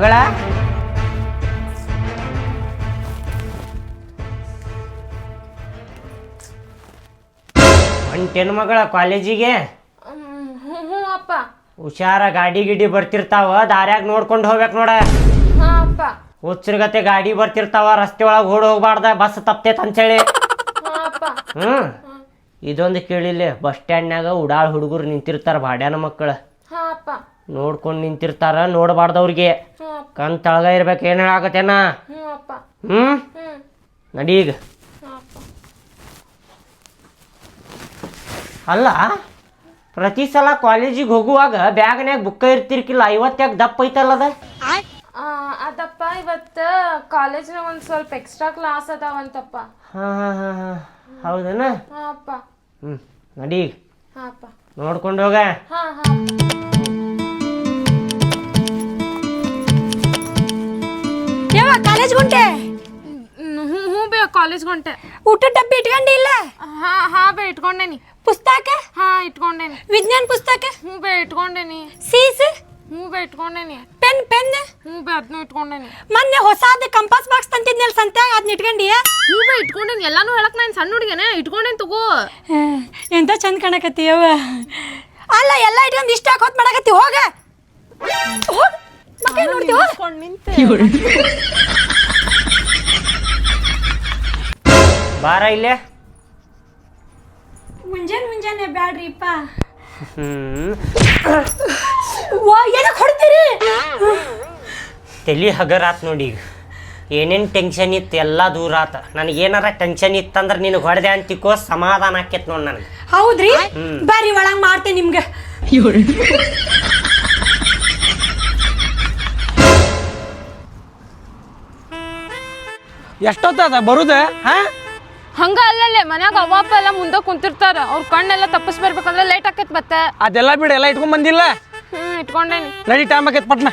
ಮಗಳ? ಒಂಟೆನ್ ಮಗಳ ಕಾಲೇಜಿಗೆ? ಹ್ಞೂ ಅಪ್ಪ. ಹುಷಾರ ಗಾಡಿ ಗಿಡಿ ಬರ್ತಿರ್ತಾವ ದಾರ್ಯಾಗ ನೋಡ್ಕೊಂಡು ಹೋಗ್ಬೇಕು ನೋಡ. ಹಾ ಅಪ್ಪ. ಹುಚ್ಚರ್ಗತೆ ಗಾಡಿ ಬರ್ತಿರ್ತಾವ ರಸ್ತೆ ಒಳಗೆ ಓಡ್ ಹೋಗ್ಬಾರ್ದ ಬಸ್ ತಪ್ತೈತೆ ಅಂತೇಳಿ ಹಾ ಅಪ್ಪ. ಹ್ಮ್. ಇದೊಂದು ಕೇಳಿಲ್ಲ ಬಸ್ ಸ್ಟ್ಯಾಂಡ್ನಾಗ ಉಡಾಳ್ ಹುಡುಗರು ನಿಂತಿರ್ತಾರ ಬಾಡ್ಯಾನ ಮಕ್ಕಳು ಹಾ ಅಪ್ಪ. ನೋಡ್ಕೊಂಡು ನಿಂತಿರ್ತಾರ ನೋಡಬಾರ್ದವ್ರಿಗೆ. ಕಣ್ ತಳಗ ಇರ್ಬೇಕು ಏನು ಅಪ್ಪ. ಹ್ಮ್? ಹ್ಞೂ ನಡಿ ಈಗ. ಹಾ ಅಪ್ಪ. ಅಲ್ಲ ಪ್ರತಿ ಸಲ ಕಾಲೇಜಿಗೆ ಹೋಗುವಾಗ ಬ್ಯಾಗ್ನ್ಯಾಗ ಬುಕ್ಕ ಇರ್ತಿರ್ಕಿಲ್ಲ ಐವತ್ತ್ಯಾಗ ದಪ್ಪ ಐತಲ್ಲ ಆ, ಅದಪ್ಪ ಇವತ್ತು ಕಾಲೇಜ್ನಾಗ ಒಂದ್ ಸ್ವಲ್ಪ ಎಕ್ಸ್ಟ್ರಾ ಕ್ಲಾಸ್ ಅದಾವಂತಪ್ಪ. ಹಾ ಹಾ ಹಾ ಹಾ. ಹೌದನ? ಹ್ಮ್ ನಡಿ ನೋಡ್ಕೊಂಡು ಹೋಗ. ಹಾ ಹಾ. ಕಾಲೇಜ್ ಗುಂಟೆ? ಹ್ಞೂ ಹ್ಞೂ ಬೇ ಕಾಲೇಜ್ ಹೊಂಟೆ ಊಟ ಡಬ್ಬಿ ಇಟ್ಕೊಂಡಿ ಇಲ್ಲ? ಹಾ ಹಾ ಬೇ ಇಟ್ಕೊಂಡೇನಿ. ಪುಸ್ತಕ? ಹಾ ಇಟ್ಕೊಂಡೇನಿ. ವಿಜ್ಞಾನ ಪುಸ್ತಕ? ಹ್ಞೂ ಬೇ ಇಟ್ಕೊಂಡೇನಿ. ಸೀಸ್? ಹ್ಞೂ ಬೇ ಇಟ್ಕೊಂಡೇನಿ. Pen pen? ಹ್ಞೂ ಬೇ ಅದನ್ನೂ ಇಟ್ಕೊಂಡೇನಿ. ಮೊನ್ನೆ ಹೊಸಾದ ಕಂಪಾಸ್ ಬಾಕ್ಸ್ ತಂತಿದ್ನಲ್ಲ ಸಂತ್ಯಾಗ ಅದನ್ನ ಇಟ್ಕೊಂಡಿ ಹ್ಞೂ ಬೇ ಇಟ್ಕೊಂಡೇನಿ. ಎಲ್ಲಾನು ಹೇಳಕ್ ನಾನು ಸಣ್ಣ ಹುಡುಗನೇ. ಇಟ್ಕೊಂಡೇನಿ ತಗೋ. ಎಂತ ಚಂದ ಕಾಣಕತ್ತೀಯವ ಅಲ್ಲ ಎಲ್ಲ ಇಟ್ಕೊಂಡು ಇಷ್ಟ ಹಾಕೋತ್ ಮಾಡಕತ್ತಿ ಹೋಗ. ಹೋಗ. ಮಕ್ಕಳು ನೋಡ್ತಿ ಹೋಗ. ಇಟ್ಕೊಂಡು ನಿಂತೆ ಬಾರ ಇಲ್ಲೇ? ಮುಂಜಾನೆ ಮುಂಜಾನೆ ಬ್ಯಾಡ್ರಿಪ್ಪ ವಾ ಏನಕ್ಕೆ ಹೊಡ್ತೀರಿ? ತಲಿ ಹಗರಾತ್ ನೋಡಿ ಈಗ. ಏನೇನು ಟೆನ್ಷನ್ ಇತ್ತು ಎಲ್ಲ ದೂರ ಆತ. ನನಗೇನಾರ ಟೆನ್ಷನ್ ಇತ್ತಂದ್ರೆ ನಿನಗೆ ಹೊಡೆದೆ ಅಂತಿಕೋ ಸಮಾಧಾನ ಆಕೇತ್ ನೋಡಿ ನನಗೆ. ಹೌದ್ರಿ? ಬರ್ರಿ ಒಳಗ್ ಮಾಡ್ತೇನೆ ನಿಮ್ಗೆ. ಎಷ್ಟೊತ್ತದ ಬರುದ ಹಾ? ಹಂಗ ಅಲ್ಲಲ್ಲೇ ಮನ್ಯಾಗ ಅವ್ವ ಅಪ್ಪ ಎಲ್ಲ ಮುಂದೆ ಕುಂತಿರ್ತಾರ. ಅವ್ರ ಕಣ್ಣೆಲ್ಲ ತಪ್ಪಿಸ್ ಬರ್ಬೇಕಂದ್ರೆ ಲೇಟ್ ಆಕೈತ್ ಮತ್ತೆ. ಅದೆಲ್ಲ ಬಿಡು ಎಲ್ಲ ಇಟ್ಕೊಂಡ್ ಬಂದಿಲ್ಲ. ಹ್ಮ್ ಇಟ್ಕೊಂಡೇನಿ. ನಡಿ ಟೈಮ್ ಆಕೈತ್ ಪಟ್ನ.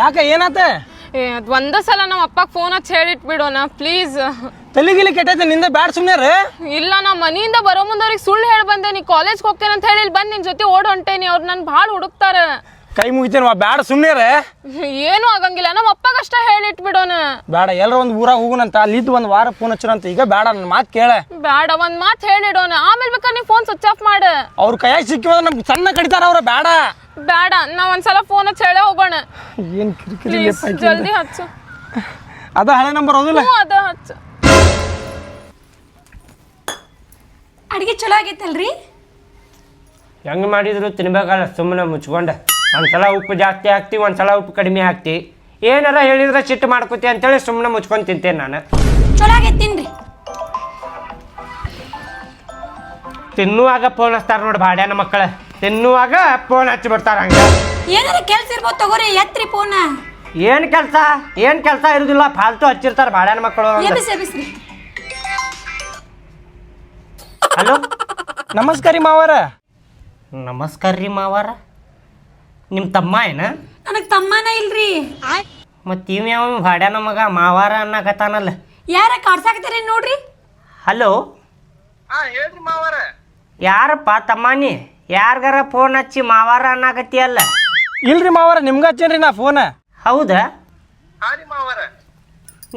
ಯಾಕ ಏನಾತ? ಏ ಅದ್ ಒಂದ ಸಲ ನಮ್ಮ ಅಪ್ಪಗೆ ಫೋನ್ ಹಚ್ಚಿ ಹೇಳಿಟ್ಬಿಡೋಣ ಪ್ಲೀಸ್ ತಲೆಗಿಲಿ ಕೆಟ್ಟೈತೆ ನಿಂದ ಬ್ಯಾಡ್ ಸುಮ್ನೆ ಇಲ್ಲ ನಾ ಮನೆಯಿಂದ ಬರೋ ಮುಂದೆ ಅವ್ರಿಗೆ ಸುಳ್ಳು ಹೇಳಿ ಬಂದೆ ನೀ ಕಾಲೇಜ್ಗೆ ಹೋಗ್ತೇನೆ ಅಂತ ಹೇಳಿ ಇಲ್ಲಿ ಬಂದು ನಿನ್ ಜೊತೆ ಓಡ್ ಹೊಂಟೇನಿ ಅವ್ರು ನನ್ ಭಾಳ ಹುಡುಕ್ತಾರ. ಕೈ ಮುಗಿತೇನೆ ಬ್ಯಾಡ ಸುಮ್ನೆ ಏನು ಆಗಂಗಿಲ್ಲ ನಮ್ಮ ಅಪ್ಪಗಷ್ಟ ಹೇಳಿಟ್ಬಿಡೋಣ. ಬೇಡ ಎಲ್ಲರ ಒಂದು ಊರಾಗ ಹೋಗುನಂತ ಅಲ್ಲಿದ್ದು ಒಂದು ವಾರ ಫೋನ್ ಹಚ್ಚಿರಂತ ಈಗ ಬೇಡ ನನ್ನ ಮಾತು ಕೇಳ. ಬೇಡ ಒಂದ್ ಮಾತು ಹೇಳಿಡೋಣ. ಆಮೇಲೆ ಬೇಕಾದ್ರೆ ನೀ ಫೋನ್ ಸ್ವಿಚ್ ಆಫ್ ಮಾಡ. ಅವ್ರ ಕೈಯಾಗ ಸಿಕ್ಕಿವ ನಮ್ಗೆ ಸಣ್ಣ ಕಡಿತಾರ ಅವ್ರ ಬೇಡ. ಬೇಡ ನಾ ಒಂದ್ಸಲ ಫೋನ್ ಹಚ್ಚಿ ಹೇಳೇ ಹೋಗೋಣ. ಏನ್ ಕಿರಿಕಿರಿ ಪ್ಲೀಸ್ ಜಲ್ದಿ ಹಚ್ಚು. ಅದ ಹಳೆ ನಂಬರ್ ಹೌದಿಲ್ಲ ಹ್ಞೂ ಅದ ಹಚ್ಚು. ಅಡಿಗೆ ಚಲೋ ಆಗೈತಲ್ರಿ? ಹೆಂಗ್ ಮಾಡಿದ್ರು ತಿನ್ಬೇಕಲ್ಲ ಸುಮ್ಮನೆ ಮುಚ್ಕೊಂಡೆ. ಒಂದ್ಸಲ ಉಪ್ಪು ಜಾಸ್ತಿ ಹಾಕ್ತಿ ಒಂದ್ಸಲ ಉಪ್ಪು ಕಡಿಮೆ ಹಾಕ್ತಿ. ಏನಾರ ಹೇಳಿದ್ರೆ ಸಿಟ್ಟು ಮಾಡ್ಕೋತಿ ಅಂತೇಳಿ ಸುಮ್ಮನೆ ಮುಚ್ಕೊಂಡು ತಿಂತೇನೆ ನಾನು. ಚಲೋ ತಿನ್ರಿ. ತಿನ್ನುವಾಗ ಫೋನ್ ಹಚ್ತಾರ ನೋಡಿ ಬಾಡ್ಯಾನ ಮಕ್ಕಳ. ತಿನ್ನುವಾಗ ಫೋನ್ ಹಚ್ಚಿ ಬಿಡ್ತಾರ ಹಂಗ. ಏನಾರ ಕೆಲ್ಸ ಇರ್ಬೋದು ತಗೋರಿ ಎತ್ರಿ ಫೋನ ಏನು ಕೆಲಸ? ಏನು ಕೆಲಸ ಇರುದಿಲ್ಲ ಫಾಲ್ತು ಹಚ್ಚಿರ್ತಾರ ಬಾಡ್ಯಾನ ಮಕ್ಕಳು ಹಲೋ? ನಮಸ್ಕಾರ ರೀ ಮಾವಾರ. ನಮಸ್ಕಾರ ರೀ ಮಾವಾರ. ನಿಮ್ಮ ತಮ್ಮ ಏನ? ನನಗೆ ತಮ್ಮನ ಇಲ್ರಿ. ಮತ್ತು ಇವ್ ಯಾವ ಬಾಡ್ಯಾನ ಮಗ? ಮಾವಾರ ಅನ್ನಕತ್ತಾನಲ್ಲ. ಯಾರ ಕಾಡ್ಸಾಕತ್ತೀರಿ ನೋಡ್ರಿ? ಹಲೋ? ಹೇಳ್ರಿ ಮಾವಾರ. ಯಾರಪ್ಪ ತಮ್ಮನಿ ಯಾರ್ಗಾರ ಫೋನ್ ಹಚ್ಚಿ ಮಾವಾರ ಅನ್ನಕತ್ತಿಯಲ್ಲ? ಇಲ್ರಿ ಮಾವಾರ ನಿಮ್ಗೆ ಹಚ್ಚೇನ್ರಿ ನಾ ಫೋನ್ ಹೌದಾ? ಹಾರಿ ಮಾವಾರ.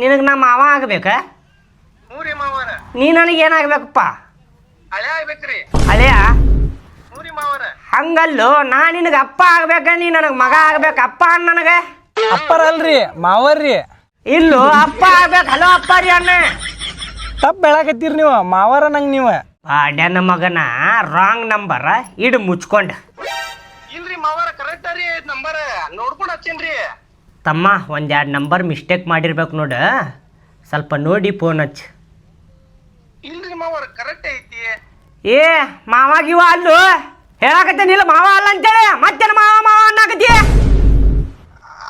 ನಿನಗೆ ನಾ ಮಾವ ಆಗ್ಬೇಕಾ? ಮೂರಿ ಮಾವಾರ. ನೀ ನನಗೆ ಏನಾಗ್ಬೇಕಪ್ಪ ಹಳೆ ಆಗ್ಬೇಕ್ರಿ. ಅಳೆಯ ಮೂರಿ ಮಾವಾರ. ಹಂಗಲ್ಲೋ ನಾ ನಿನಗೆ ಅಪ್ಪ ಆಗ್ಬೇಕ ನೀ ನನಗೆ ಮಗ ಆಗ್ಬೇಕು ಅಪ್ಪ ಅಣ್ಣ ನನಗೆ? ಅಪ್ಪರಲ್ರಿ ಮಾವರ್ರಿ. ಇಲ್ಲೋ ಅಪ್ಪ ಆಗ್ಬೇಕು ಹಲೋ ಅಪ್ಪ ರೀ ಅಣ್ಣ. ತಪ್ಪು ಬೆಳಕತ್ತೀರಿ ನೀವು ಮಾವರ ನಂಗೆ ನೀವು. ಆಡ್ಯನ ಮಗನ ರಾಂಗ್ ನಂಬರ್ ಇಡು ಮುಚ್ಕೊಂಡ. ಇಲ್ರಿ ಮಾವರ ಕರೆಕ್ಟ್ ರೀ ನಂಬರ್ ನೋಡ್ಕೊಂಡು ಹಚ್ಚೇನ್ರಿ ತಮ್ಮ ಒಂದೆರಡು ನಂಬರ್ ಮಿಸ್ಟೇಕ್ ಮಾಡಿರ್ಬೇಕು ನೋಡ. ಸ್ವಲ್ಪ ನೋಡಿ ಫೋನ್ ಹಚ್ಚಿ. ಇಲ್ರಿ ಮಾವರ ಕರೆಕ್ಟ್ ಐತಿ. ಏ ಮಾವಾಗಿವ ಅಲ್ಲು. ಹೇಳಕತ್ತೇನಿಲ್ಲ ಮಾವ ಅಲ್ಲ ಅಂತೇಳಿ. ಮತ್ತೇನು ಮಾವ ಮಾವ ಅನ್ನಕತ್ತಿ?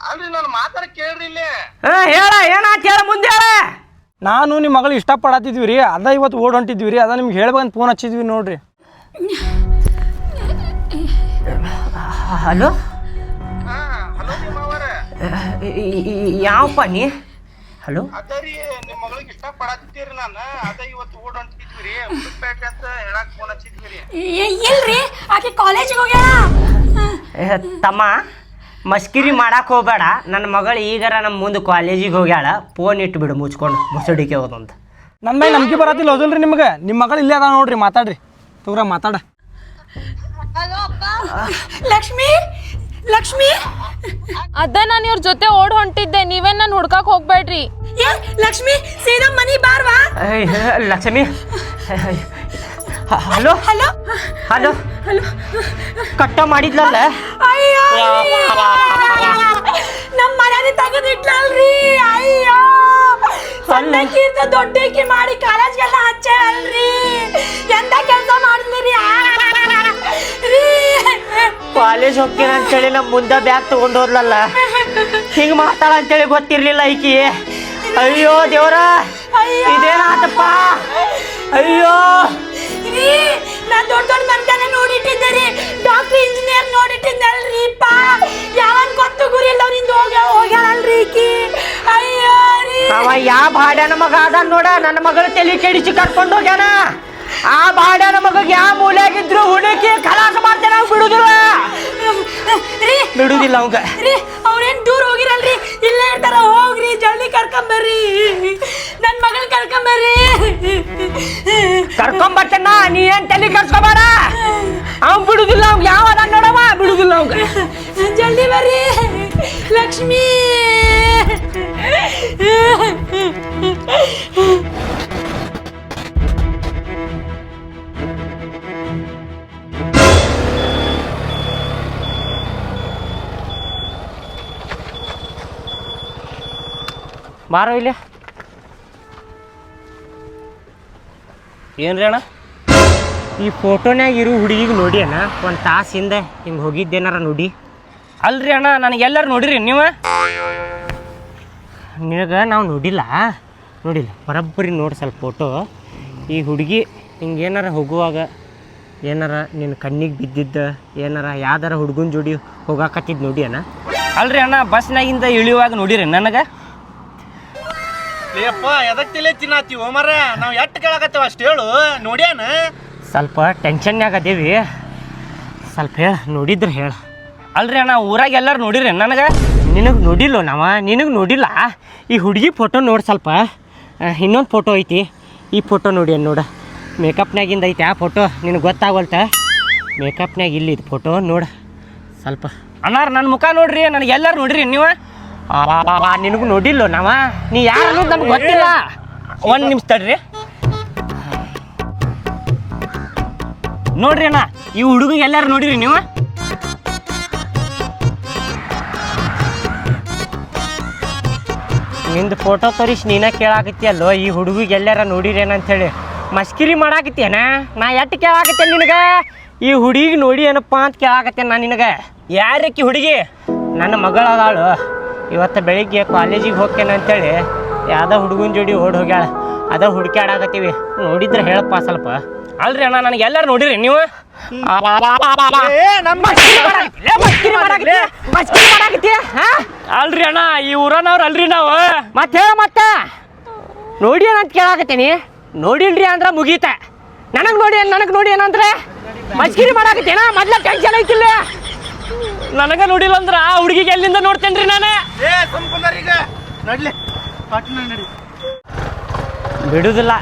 ಅಲ್ರಿ ನಾನು ಮಾತಾಡ ಕೇಳ್ರಿ ಇಲ್ಲಿ. ಹಾ ಹೇಳ ಏನಾತ್ ಹೇಳ ಮುಂದೆ ಹೇಳ. ನಾನು ನಿಮ್ಮ ಮಗಳು ಇಷ್ಟಪಡತ್ತಿದ್ವಿ ರೀ ಅದ ಇವತ್ತು ಓಡ್ ಹೊಂಟಿದ್ವಿ ರೀ ಅದ ನಿಮ್ಗೆ ಹೇಳ್ಬೇಕಂತ ಫೋನ್ ಹಚ್ಚಿದ್ವಿ ನೋಡ್ರಿ. ಹಲೋ? ಹಲೋ ರೀ ಮಾವಾರ. ಯಾವಪ್ಪ ನೀ? ಹಲೋ? ಅದ ರೀ ನಿಮ್ಮ ಮಗಳಿಗೆ ಇಷ್ಟಪಡತ್ತಿದ್ದೀರಿ ನಾನು ಅದ ಇವತ್ತು ಓಡ್ ಹೊಂಟಿದ್ವಿ. ರೀ ಹುಡುಕ್ಬೇಕಂತ ಹೇಳಕ್ ಫೋನ್ ಹಚ್ಚಿದ್ವಿ ರೀ ಏ- ಇಲ್ರಿ. ಆಕೆ ಕಾಲೇಜಿಗೆ ಹೋಗ್ಯಾಳ. ಏ, ತಮ್ಮ ಮಸ್ಕಿರಿ ಮಾಡಕ್ಕೆ ಹೋಗ್ಬೇಡ. ನನ್ನ ಮಗಳು ಈಗಾರ ನಮ್ಮ ಮುಂದೆ ಕಾಲೇಜಿಗೆ ಹೋಗ್ಯಾಳ. ಫೋನ್ ಇಟ್ಬಿಡು ಮುಚ್ಕೊಂಡು. ಮುಸುಡಿಕೆ ಹೋದಂತ. ನನ್ನ ಮೇಲೆ ನಂಬಿಕೆ ಬರತ್ತಿಲ್ಲ ಹೌದಲ್ರಿ ನಿಮ್ಗೆ? ನಿಮ್ಮ ಮಗಳು ಇಲ್ಲೇ ಅದ ನೋಡ್ರಿ ಮಾತಾಡ್ರಿ. ತಗೋರ ಮಾತಾಡ. ಲಕ್ಷ್ಮಿ ಲಕ್ಷ್ಮಿ. ಅದ ನಾನು ಇವ್ರ ಜೊತೆ ಓಡ್ ಹೊಂಟಿದ್ದೆ ನೀವೇನ್ ನಾನು ಹುಡ್ಕಕ್ ಹೋಗ್ಬೇಡ್ರಿ. ಏ ಲಕ್ಷ್ಮಿ ಸೀದಾ ಮನಿ ಬಾರ್ವಾ? ಏಯ್, ಲಕ್ಷ್ಮಿ ಹಲೋ ಹಲೋ ಹಲೋ ಕಟ್ಟ ಮಾಡಿದ್ಲಲ್ಲ ಅಯ್ಯೋ ನಮ್ಮ ತೆಗೆದಿಟ್ಲಲ್ರಿ ಅಯ್ಯೋ ಸಣ್ಣಕ್ಕಿಂತ ದೊಡ್ಡಕ್ಕೆ ಮಾಡಿ ಕಾಲೇಜ್ಗೆಲ್ಲ ಹಚ್ಚಲ್ರಿ ಎಂತ ಕೆಲಸ ಮಾಡಿದ್ರಿ ಕಾಲೇಜ್ ಹೋಗ್ತೀನಿ ಅಂತೇಳಿ ನಮ್ಮ ಮುಂದೆ ಬ್ಯಾಗ್ ತಗೊಂಡು ಹೋದ್ಲಲ್ಲ ಹಿಂಗೆ ಮಾತಾಡ ಅಂತೇಳಿ ಗೊತ್ತಿರ್ಲಿಲ್ಲ ಈಕಿ ಅಯ್ಯೋ ದೇವ್ರ ಇದೇನಾದಪ್ಪ ಇದೇನಾತಪ್ಪ ಅಯ್ಯೋ! ರೀ ನಾ ದೊಡ್ಡ ದೊಡ್ಡ ಮಂದಿನ ನೋಡಿಟ್ಟಿದ್ದೆ ರೀ ಡಾಕ್ಟರ್ ಇಂಜಿನಿಯರ್ ನೋಡಿಟ್ಟಿದ್ದಲ್ರಿ ಪಾ. ಯಾವನ್ ಗೊತ್ತು ಗುರಿ ಇಲ್ಲವ್ರಿಂದ ಹೋಗ ಹೋಗ್ಯಾಳಲ್ರಿ ಈಕಿ. ಅಯ್ಯೋ ರೀ. ಅವ ಯಾವ ಬಾಡ್ಯಾನ ಮಗ ಅದ ನೋಡ ನನ್ನ ಮಗಳು ತಲೆ ಕೆಡಿಸಿ ಕರ್ಕೊಂಡು ಹೋಗ್ಯಾನ. ಆ ಬಾಡ್ಯಾನ ಮಗಗೆ ಯಾವ ಮೂಲೆಯಾಗಿದ್ರು ಹುಡುಕಿ ಖಲಾಸ ಮಾಡ್ತೇನೆ ನಾವು ಬಿಡುದಿಲ್ಲ ರೀ. ಬಿಡುದಿಲ್ಲ ಅವಂಗ ರೀ ಅವ್ರೇನ್ ದೂರ ಹೋಗಿರಲ್ರಿ? ಇಲ್ಲೇ ಇರ್ತಾರ ಹೋಗ್ರಿ ಜಲ್ದಿ ಕರ್ಕೊಂಬರ್ರಿ ನನ್ ಮಗಳ್ ಕರ್ಕೊಂಬರ್ರಿ ಕರ್ಕೊಂಬರ್ತಣ್ಣ ನೀ ಏನ್ ತಲೆ ಕರ್ಸ್ಕೊಬೇಡ ಅವ್ನ್ ಬಿಡುದಿಲ್ಲ ಅವ್ನ್ ಯಾವ ನೋಡವ ಬಿಡುದಿಲ್ಲ ಅವಂಗ. ಜಲ್ದಿ ಬರ್ರಿ. ಲಕ್ಷ್ಮಿ. ಬಾರೋ ಇಲ್ಲಿ ಏನ್ರಿ ಅಣ್ಣ? ಈ ಫೋಟೋನ್ಯಾಗ ಇರು ಹುಡುಗಿಗೆ ನೋಡಿ ಅಣ್ಣ ಒಂದು ತಾಸು ಹಿಂದೆ ಹಿಂಗೆ ಹೋಗಿದ್ದೇನಾರ ನೋಡಿ. ಅಲ್ರಿ ಅಣ್ಣ ನನಗೆ ಎಲ್ಲರೂ ನೋಡಿರಿ ನೀವು? ನಿನಗೆ ನಾವು ನೋಡಿಲ್ಲ. ನೋಡಿಲ್ಲ ಬರೋಬ್ಬರಿ ನೋಡಿ ಸ್ವಲ್ಪ ಫೋಟೋ. ಈ ಹುಡುಗಿ ಹಿಂಗೆ ಏನಾರ ಹೋಗುವಾಗ ಏನಾರ ನಿನ್ನ ಕಣ್ಣಿಗೆ ಬಿದ್ದಿದ್ದ ಏನಾರ ಯಾವ್ದಾರ ಹುಡುಗನ ಜೋಡಿ ಹೋಗಾಕತ್ತಿದ್ದು ನೋಡಿ ಅಣ್ಣ. ಅಲ್ರಿ ಅಣ್ಣ ಬಸ್ನಾಗಿಂದ ಇಳಿಯುವಾಗ ನೋಡಿರಿ ನನಗೆ? ಏಪ್ಪ ಎದಕ್ ತಲೆ ತಿನ್ನಾತೀವಿ ಮರ? ನಾವ್ ಎಟ್ ಕೇಳಕತ್ತೇವ ಅಷ್ಟು ಹೇಳು, ನೋಡ್ಯಾನ? ಸ್ವಲ್ಪ ಟೆನ್ಷನ್ಯಾಗ ಅದೇವಿ. ಸ್ವಲ್ಪ ಹೇಳ, ನೋಡಿದ್ರೆ ಹೇಳ. ಅಲ್ರಿ ಅಣ್ಣ, ಊರಾಗ ಎಲ್ಲರೂ ನೋಡಿರಿ ನನಗೆ? ನಿನಗೆ ನೋಡಿಲ್ಲ ನಾವ? ನಿನಗೆ ನೋಡಿಲ್ಲ? ಈ ಹುಡುಗಿ ಫೋಟೋ ನೋಡಿ ಸ್ವಲ್ಪ. ಇನ್ನೊಂದು ಫೋಟೋ ಐತಿ. ಈ ಫೋಟೋ ನೋಡಿ ಅನ್ ನೋಡ. ಮೇಕಪ್ನಾಗಿಂದ ಐತಿ ಆ ಫೋಟೋ ನಿನಗೆ ಗೊತ್ತಾಗಲ್ತ ಮೇಕಪ್ನಾಗ ಇಲ್ಲಿ ಫೋಟೋ ನೋಡ. ಸ್ವಲ್ಪ. ಅಣ್ಣಾರ ನನ್ನ ಮುಖ ನೋಡ್ರಿ, ನನಗೆ ಎಲ್ಲರೂ ನೋಡಿರಿ ನೀವು? ನಿನಗೂ ನೋಡಿಲ್ಲ ನಾವ? ನೀ ಯಾರು ನಮ್ಗೆ ಗೊತ್ತಿಲ್ಲ. ಒಂದು ನಿಮಿಷ ತಡ್ರಿ. ನೋಡ್ರಿ ಅಣ್ಣ, ಈ ಹುಡುಗ ಎಲ್ಲಾರು ನೋಡಿರಿ ನೀವು? ನಿಂದು ಫೋಟೋ ತೋರಿಸಿ ನೀನ ಕೇಳಾಕತ್ತೀಯಲ್ಲೋ, ಈ ಹುಡುಗಿಗೆ ಎಲ್ಲಾರ ಅಂತ ಹೇಳಿ ಮಸ್ಕಿರಿ ಮಾಡಾಕತ್ತೇನ ನಾ ಎಟ್ಟು ಕೇಳಾಕತ್ತೆ ನಿನಗೆ? ಈ ಹುಡುಗಿ ನೋಡಿ ಏನಪ್ಪ ಅಂತ ಕೇಳಾಕತ್ತೇನೆ ನಾ ನಿನಗೆ. ಯಾರಕ್ಕಿ ಹುಡುಗಿ? ನನ್ನ ಮಗಳದಾಳು. ಇವತ್ತು ಬೆಳಿಗ್ಗೆ ಕಾಲೇಜಿಗೆ ಹೋಗ್ತೇನೆ ಅಂತೇಳಿ ಯಾವುದೋ ಹುಡುಗನ ಜೋಡಿ ಓಡಿ ಹೋಗ್ಯಾಳ ಅದ ಹುಡುಕ್ಯಾಡಾಕತ್ತೀವಿ ನೋಡಿದ್ರೆ ಹೇಳಪ್ಪ ಸ್ವಲ್ಪ ಅಲ್ರಿ ಅಣ್ಣ ನನಗೆ ಎಲ್ಲರೂ ನೋಡಿರಿ ನೀವು? ಅಲ್ರಿ ಅಣ್ಣ ಈ ಊರನವ್ರು ಅಲ್ರಿ ನಾವು ಮತ್ತೆ ಹೇಳ ಮತ್ತೆ ನೋಡಿ ಅಂತ ಕೇಳಾಕತ್ತೀನಿ ನೋಡಿಲ್ರಿ ಅಂದ್ರೆ ಮುಗೀತ ನನಗೆ ನೋಡಿ ನನಗೆ ನೋಡಿ ಏನಂದ್ರೆ ಮಸ್ಕಿರಿ ಮಾಡಾಕತ್ತೇನ ಮೊದ್ಲ ಟೆನ್ಷನ್ ಐತಿಲ್ಲ ನನಗ ನೋಡಿಲ್ಲ ಅಂದ್ರ ಆ ಹುಡುಗಿಗೆ ಎಲ್ಲಿಂದ ನೋಡ್ತೇನ್ರಿ ನಾನು? ಏ ಈಗ. ನಡ್ಲಿ ಪಟ್ನ ನಡಿ. ಬಿಡುದಿಲ್ಲ.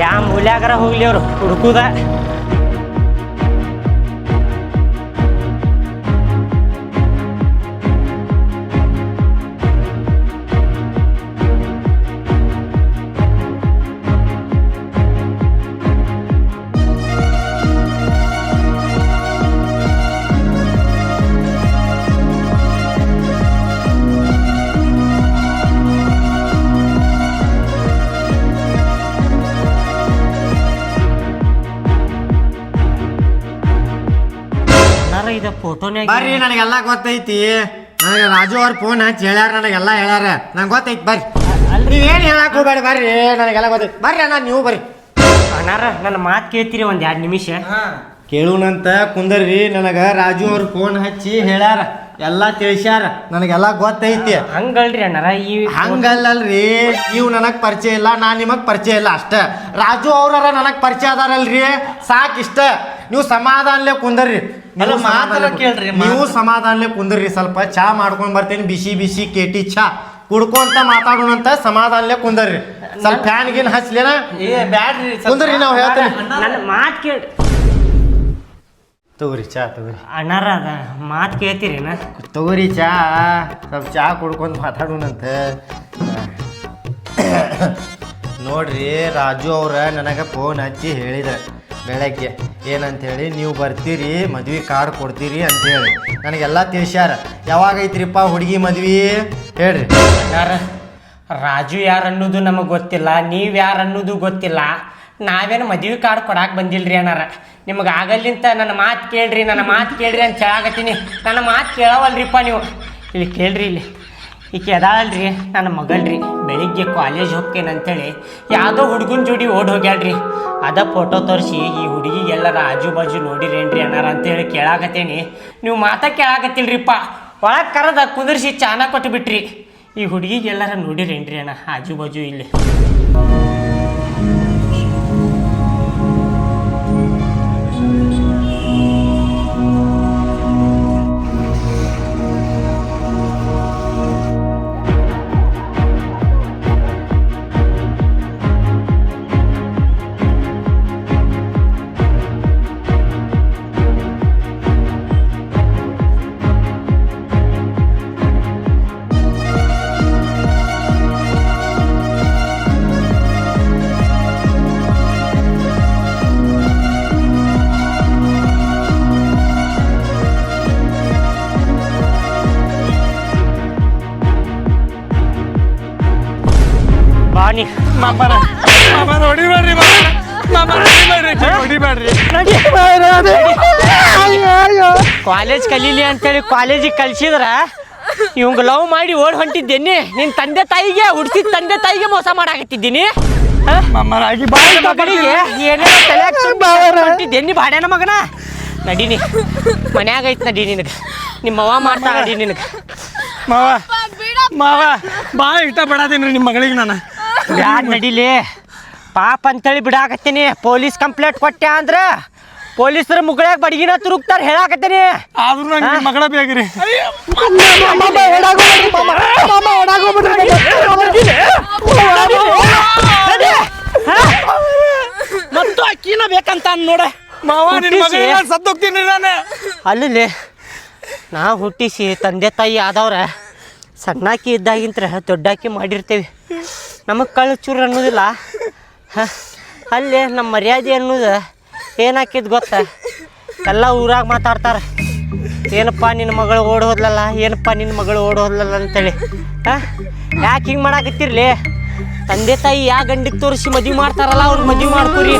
ಯಾ ಮೂಲ್ಯಾಗರ ಹೋಗ್ಲಿ ಅವ್ರು ಹುಡುಕುದ. ಫೋಟೋನ್ಯಾಗ ಬರ್ರಿ ನನಗೆಲ್ಲ ಗೊತ್ತೈತಿ. ನನಗೆ ರಾಜು ಅವ್ರ ಫೋನ್ ಹಚ್ಚಿ ಹೇಳ್ಯಾರ ನನಗೆಲ್ಲ ಹೇಳ್ಯಾರ. ನಂಗೆ ಗೊತ್ತೈತಿ ಬರ್ರಿ. ನೀವೇನು ಹೇಳಕ್ ಹೋಗ್ಬೇಡಿ ಬರ್ರಿ. ನನಗೆಲ್ಲ ಗೊತ್ತೈತಿ. ಬರ್ರಿ ಅಣ್ಣ ನೀವು ಬರ್ರಿ. ಅಣ್ಣಾರ ನನ್ನ ಮಾತು ಕೇಳ್ತೀರಿ ಒಂದು ಎರಡು ನಿಮಿಷ. ಕೇಳುನಂತ ಕುಂದರ್ರಿ ನನಗೆ ರಾಜು ಅವ್ರ ಫೋನ್ ಹಚ್ಚಿ ಹೇಳ್ಯಾರ. ಎಲ್ಲ ತಿಳಿಸ್ಯಾರ. ನನಗೆಲ್ಲ ಗೊತ್ತೈತಿ. ಹಂಗಲ್ರಿ ಅಣ್ಣಾರ ಈ ಹಂಗಲ್ಲಲ್ರಿ. ನೀವು ನನಗೆ ಪರಿಚಯ ಇಲ್ಲ ನಾ ನಿಮಗ್ ಪರಿಚಯ ಇಲ್ಲ ಅಷ್ಟ. ರಾಜು ಅವ್ರ ನನಗೆ ಪರಿಚಯ ಅದಾರಲ್ರಿ. ಸಾಕ್ ಇಷ್ಟ ನೀವು ಸಮಾಧಾನಲೆ ಕುಂದರ್ರಿ. ಅಲ್ಲ, ನೀವು ಸಮಾಧಾನ್ಲೆ- ಕೇಳ್ರಿ, ನೀವು ಸಮಾಧಾನಲೆ ಕುಂದರ್ರಿ ಸ್ವಲ್ಪ. ಚಾ ಮಾಡ್ಕೊಂಡ್ ಬರ್ತೀನಿ ಬಿಸಿ ಬಿಸಿ ಕೇಟಿ ಚಾ. ಕುಡ್ಕೊಂತ ಮಾತಾಡೋಣಂತ ಸಮಾಧಾನಲೆ ಕುಂದರ್ರಿ. ಸ್ವಲ್ಪ ಫ್ಯಾನ್ ಗಿನ್ ಹಚ್ಲೇನ? ಏ ಬ್ಯಾಡ್ರಿ ಸ್ವಲ್ಪ ಕುಂದ್ರಿ ನಾವು ಹೇಳ್ತೇನೆ. ನನ್ನ ಮಾತು ಕೇಳಿ ತಗೋರಿ ಚಾ ತಗೋರಿ. ಅಣ್ಣಾರ ಅದ ಮಾತು ಕೇಳ್ತೀರೇನ ತಗೋರಿ ಚಾ. ಸ್ವಲ್ಪ ಚಾ ಕುಡ್ಕೊಂಡು ಮಾತಾಡೋಣಂತ. ನೋಡ್ರಿ ರಾಜು ಅವ್ರ ನನಗೆ ಫೋನ್ ಹಚ್ಚಿ ಹೇಳಿದ. ಬೆಳಗ್ಗೆ ಏನಂತ ಹೇಳಿ ನೀವು ಬರ್ತೀರಿ, ಮದ್ವೆ ಕಾರ್ಡ್ ಕೊಡ್ತೀರಿ ಅಂತೇಳಿ. ನನಗೆಲ್ಲ ತಿಳಿಸ್ಯಾರ. ಯಾವಾಗ ಐತ್ರಿಪ್ಪ ಹುಡುಗಿ ಮದ್ವಿ? ಹೇಳ್ರಿ. ಯಾರ? ರಾಜು ಯಾರು ಅನ್ನೋದು ನಮಗೆ ಗೊತ್ತಿಲ್ಲ, ನೀವು ಯಾರು ಅನ್ನೋದು ಗೊತ್ತಿಲ್ಲ. ನಾವೇನು ಮದುವೆ ಕಾರ್ಡ್ ಕೊಡಕ್ಕೆ ಬಂದಿಲ್ರಿ ಅಣ್ಣಾರ. ನಿಮ್ಗೆ ಆಗಲ್ಲಿಂತ ನನ್ನ ಮಾತು ಕೇಳ್ರಿ, ನನ್ನ ಮಾತು ಕೇಳ್ರಿ ಅಂತ ಹೇಳಾಕತ್ತೀನಿ. ನನ್ನ ಮಾತು ಕೇಳವಲ್ರಿಪ್ಪ ನೀವು. ಇಲ್ಲಿ ಕೇಳ್ರಿ ಇಲ್ಲಿ. ಈಕೆ ಅದಾಳಲ್ರಿ, ನನ್ನ ಮಗಳ್ರಿ. ಬೆಳಿಗ್ಗೆ ಕಾಲೇಜ್ ಹೋಗ್ತೇನೆ ಅಂತೇಳಿ ಯಾವುದೋ ಹುಡುಗನ ಜೋಡಿ ಓಡ್ ಹೋಗ್ಯಾಳ್ರಿ. ಅದ ಫೋಟೋ ತೋರಿಸಿ ಈ ಹುಡುಗಿ ಎಲ್ಲರ ಆಜು ಬಾಜು ನೋಡಿರೇನ್ರಿ ಅಣ್ಣಾರ ಅಂತೇಳಿ ಕೇಳಾಕತ್ತೇನಿ. ನೀವು ಮಾತಾ ಕೇಳಾಕತ್ತಿಲ್ರಿಪ್ಪ. ಒಳಗೆ ಕರೆದ ಕುಂದಿರ್ಸಿ ಚಾನ ಕೊಟ್ಟು ಬಿಟ್ರಿ ಈ ಹುಡುಗಿಗೆ ಎಲ್ಲಾರ ನೋಡಿರೇನ್ರಿ ಅಣ್ಣ ಆಜು ಬಾಜು ಇಲ್ಲಿ. ಕಾಲೇಜ್ ಕಲೀಲಿ ಅಂತೇಳಿ ಕಾಲೇಜಿಗೆ ಕಳ್ಸಿದ್ರ? ಇವಂಗ ಲವ್ ಮಾಡಿ ಓಡ್ ಹೊಂಟಿದ್ದೇನೆ. ನಿನ್ ತಂದೆ ತಾಯಿಗೆ ಹುಡ್ಸಿದ ತಂದೆ ತಾಯಿಗೆ ಮೋಸ ಮಾಡಾಕತ್ತಿದ್ದೀನಿ. ಹೊಂಟಿದ್ದೇನಿ ಬಾಡ್ಯಾನ ಮಗನ. ನಡೀನಿ. ಮನ್ಯಾಗ ಐತ್ ನಡಿ ನಿನಗೆ. ನಿಮ್ಮ ಅವ್ವ ಮಾಡ್ತಾ ನಡಿ ನಿನಗೆ. ಮಾವ. ಮಾವ ಬಾ ಇಷ್ಟ ಪಡತೀನಿ ನಿಮ್ಮ ಮಗಳಿಗೆ ನಾನು. ಯಾರು ನಡಿಲಿ? ಪಾಪ ಅಂತೇಳಿ ಬಿಡಾಕತ್ತೀನಿ. ಪೊಲೀಸ್ ಕಂಪ್ಲೇಂಟ್ ಕೊಟ್ಟೆ ಅಂದ್ರೆ ಪೊಲೀಸರ ಮುಗಳಾಗ ಬಡಗಿನ ತುರುಕ್ತಾರೆ ಹೇಳಾಕತ್ತೀನಿ. ಆದ್ರೂ ನಂಗೆ ಮಗಳ ಬೇಕ್ರಿ ಮತ್ತು ಅಕ್ಕಿನ ಬೇಕಂತ ನೋಡ. ಮಾವ ಮಗಳಿಗೆ ನಾನು ಸತ್ತೋಗ್ತೀನಿ ನಾನು. ಅಲ್ಲಿ ನಾ ಹುಟ್ಟಿಸಿ ತಂದೆ ತಾಯಿ ಆದವ್ರ ಸಣ್ಣಾಕಿ ಇದ್ದಾಗಿಂತ್ರ ದೊಡ್ಡಾಕಿ ಮಾಡಿರ್ತೀವಿ. ನಮಗೆ ಕಳ್ಳು ಚೂರು ಅನ್ನೋದಿಲ್ಲ. ಅಲ್ಲಿ ನಮ್ಮ ಮರ್ಯಾದೆ ಅನ್ನೋದು ಏನಾಕಿದ್ ಗೊತ್ತ? ಎಲ್ಲ ಊರಾಗ ಮಾತಾಡ್ತಾರೆ. ಏನಪ್ಪ ನಿನ್ನ ಮಗಳು ಓಡ್ ಹೋದ್ಲಲ್ಲ, ಏನಪ್ಪ ನಿನ್ನ ಮಗಳು ಓಡ್ ಹೋದ್ಲಲ್ಲ ಅಂತೇಳಿ. ಹಾಂ, ಯಾಕೆ ಹಿಂಗೆ ಮಾಡಾಕತ್ತಿರ್ಲಿ? ತಂದೆ ತಾಯಿ ಯಾ ಗಂಡಿಗೆ ತೋರಿಸಿ ಮದುವೆ ಮಾಡ್ತಾರಲ್ಲ ಅವ್ರಿಗೆ ಮದುವೆ ಮಾಡ್ಕೊರಿ.